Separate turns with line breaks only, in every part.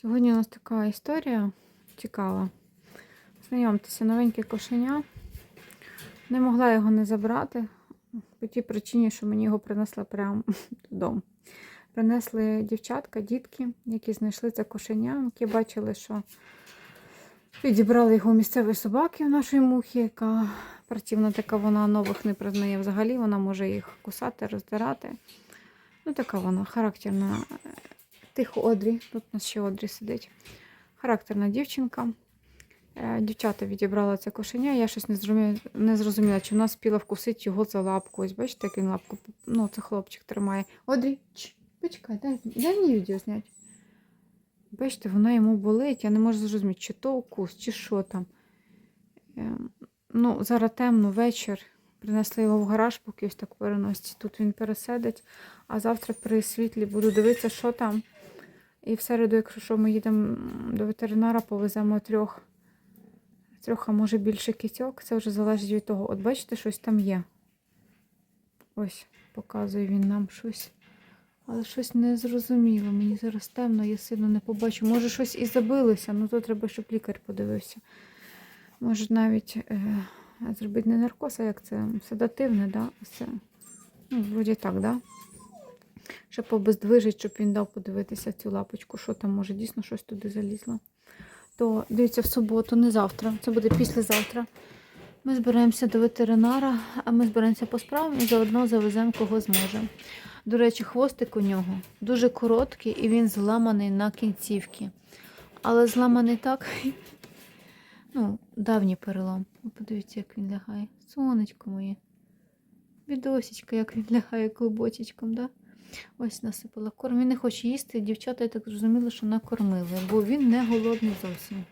Сьогодні у нас така історія цікава. Знайомтеся, новеньке кошеня. Не могла його не забрати по тій причині, що мені його принесли прямо додому. Принесли дівчатка, дітки, які знайшли це кошеня, які бачили, що підібрали його у місцевої собаки в нашої мухи, яка працівна така, вона нових не признає взагалі, вона може їх кусати, роздирати. Ну, така вона характерна. Тихо Одрі, тут у нас ще Одрі сидить. Характерна дівчинка. Е, Дівчата відібрали це кошеня. Я щось не зрозуміла, не зрозуміла, чи вона спіла вкусити його за лапку. Ось бачите, як він лапку, ну, це хлопчик тримає. Одрі, ч, почекай, дай, дай мені відео зняти. Бачите, вона йому болить, я не можу зрозуміти, чи то укус, чи що там. Е, Ну, зараз темно, вечір. Принесли його в гараж, поки ось так переносить. Тут він пересидить, а завтра при світлі буду дивитися, що там. І в середу, якщо що, ми їдемо до ветеринара, повеземо трьох, трьох, а може більше кітьок. Це вже залежить від того. От бачите, щось там є. Ось, показує він нам щось. Але щось не зрозуміло. Мені зараз темно, я сильно не побачу. Може, щось і забилося, ну то треба, щоб лікар подивився. Може навіть е, зробити не наркоз, а як це седативне, да? Ну, вроді так, да? Щоб обездвижить, щоб він дав подивитися цю лапочку, що там, може, дійсно щось туди залізло. То дивіться, в суботу, не завтра, це буде післязавтра. Ми збираємося до ветеринара, а ми збираємося по справам і заодно завеземо кого зможемо. До речі, хвостик у нього дуже короткий і він зламаний на кінцівки. Але зламаний так, ну, давній перелом. Подивіться, як він лягає. Сонечко моє. Бідосічка, як він лягає клубочечком, да? Ось насипала корм. Він не хоче їсти. Дівчата, я так зрозуміла, що накормили, бо він не голодний зовсім.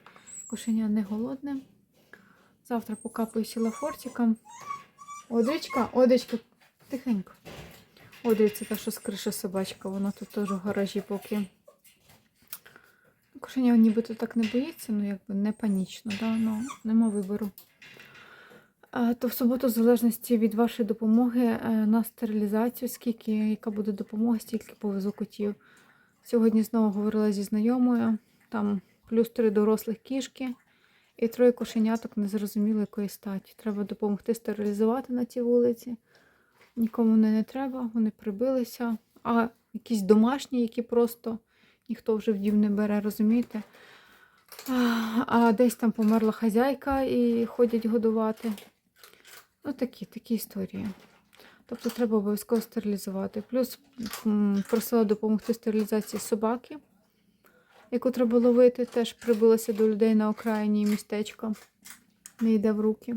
Кошеня не голодне. Завтра покапаю сілафортиком. Одрічка, Одрічка, тихенько. Одрі, це та, що з криши собачка, вона тут теж в гаражі поки. Кошеня нібито так не боїться, ну якби не панічно, да? ну, нема вибору. То в суботу, в залежності від вашої допомоги е, на стерилізацію, скільки, яка буде допомога, стільки повезу котів. Сьогодні знову говорила зі знайомою, там плюс три дорослих кішки і троє кошеняток незрозуміло якої статі. Треба допомогти стерилізувати на цій вулиці. Нікому вони не треба, вони прибилися. А якісь домашні, які просто ніхто вже в дім не бере, розумієте? А десь там померла хазяйка і ходять годувати. Ну, такі, історії. Тобто треба обов'язково стерилізувати. Плюс просила допомогти стерилізації собаки, яку треба ловити, теж прибилася до людей на окраїні містечка. Не йде в руки.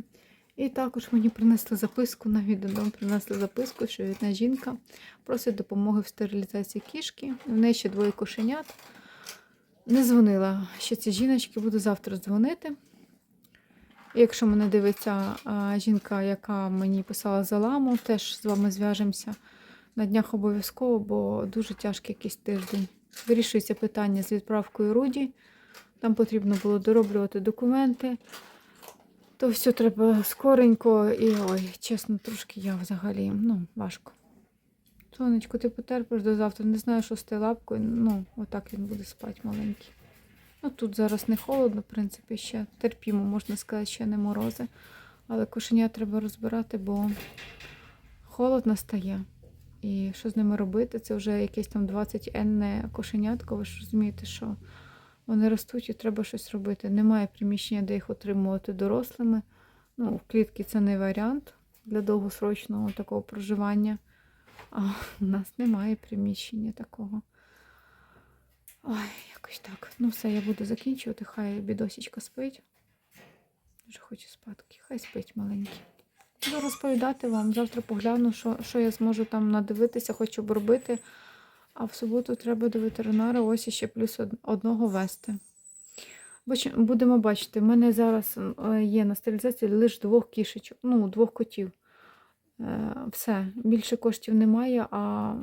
І також мені принесли записку, навіть додому принесли записку, що одна жінка просить допомоги в стерилізації кішки. В неї ще двоє кошенят. Не дзвонила ще ці жіночки, буду завтра дзвонити. Якщо мене дивиться жінка, яка мені писала заламу, теж з вами зв'яжемося на днях обов'язково, бо дуже тяжкий якийсь тиждень. Вирішується питання з відправкою Руді. Там потрібно було дороблювати документи. То все треба скоренько і ой, чесно, трошки я взагалі, ну, важко. Сонечко, ти потерпиш до завтра. Не знаю, що з тією лапкою. Ну, отак він буде спати маленький. Ну, тут зараз не холодно, в принципі, ще терпімо, можна сказати, ще не морози. Але кошеня треба розбирати, бо холод настає. І що з ними робити? Це вже якесь там 20 енне кошенятко. Ви ж розумієте, що вони ростуть і треба щось робити. Немає приміщення, де їх отримувати дорослими. Ну, в клітки це не варіант для довгосрочного такого проживання. А у нас немає приміщення такого. Ой, якось так. Ну все, я буду закінчувати. Хай бідосічка спить. Дуже хочу спадки. Хай спить маленький. Буду розповідати вам. Завтра погляну, що, що я зможу там надивитися, хочу б робити. А в суботу треба до ветеринара ось іще плюс одного вести. Будемо бачити, в мене зараз е, є на стерилізації лише двох кішечок, ну, двох котів. Е, Все, більше коштів немає, а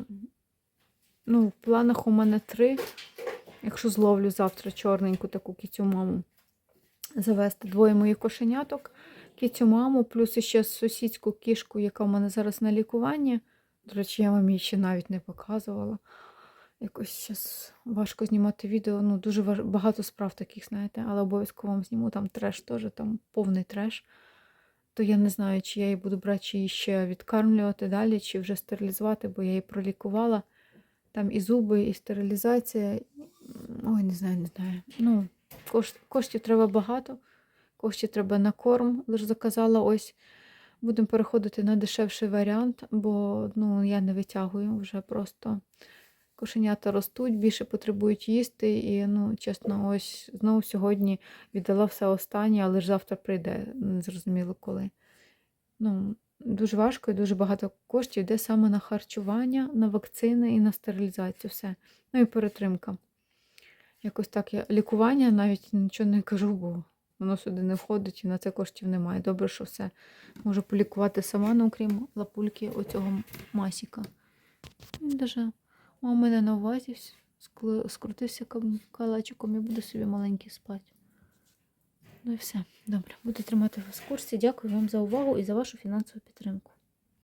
ну, в планах у мене три. Якщо зловлю завтра чорненьку таку кітю маму, завести двоє моїх кошеняток, кітю маму, плюс ще сусідську кішку, яка в мене зараз на лікуванні. До речі, я вам її ще навіть не показувала. Якось зараз важко знімати відео. Ну, дуже важ... багато справ таких, знаєте, але обов'язково вам зніму. Там треш теж, там повний треш. То я не знаю, чи я її буду брати, чи її ще відкармлювати далі, чи вже стерилізувати, бо я її пролікувала. Там і зуби, і стерилізація. Ой, не знаю, не знаю. Ну, кошт... коштів треба багато. Коштів треба на корм. Лише заказала ось. Будемо переходити на дешевший варіант, бо ну, я не витягую вже просто. Кошенята ростуть, більше потребують їсти. І, ну, чесно, ось знову сьогодні віддала все останнє, але ж завтра прийде, не зрозуміло коли. Ну, дуже важко і дуже багато коштів йде саме на харчування, на вакцини і на стерилізацію. Все. Ну і перетримка. Якось так я лікування навіть нічого не кажу, бо воно сюди не входить і на це коштів немає. Добре, що все можу полікувати сама, ну окрім лапульки оцього масіка. Він даже у мене на увазі скрутився калачиком і буде собі маленький спати. Ну і все. Добре, буду тримати вас в курсі. Дякую вам за увагу і за вашу фінансову підтримку.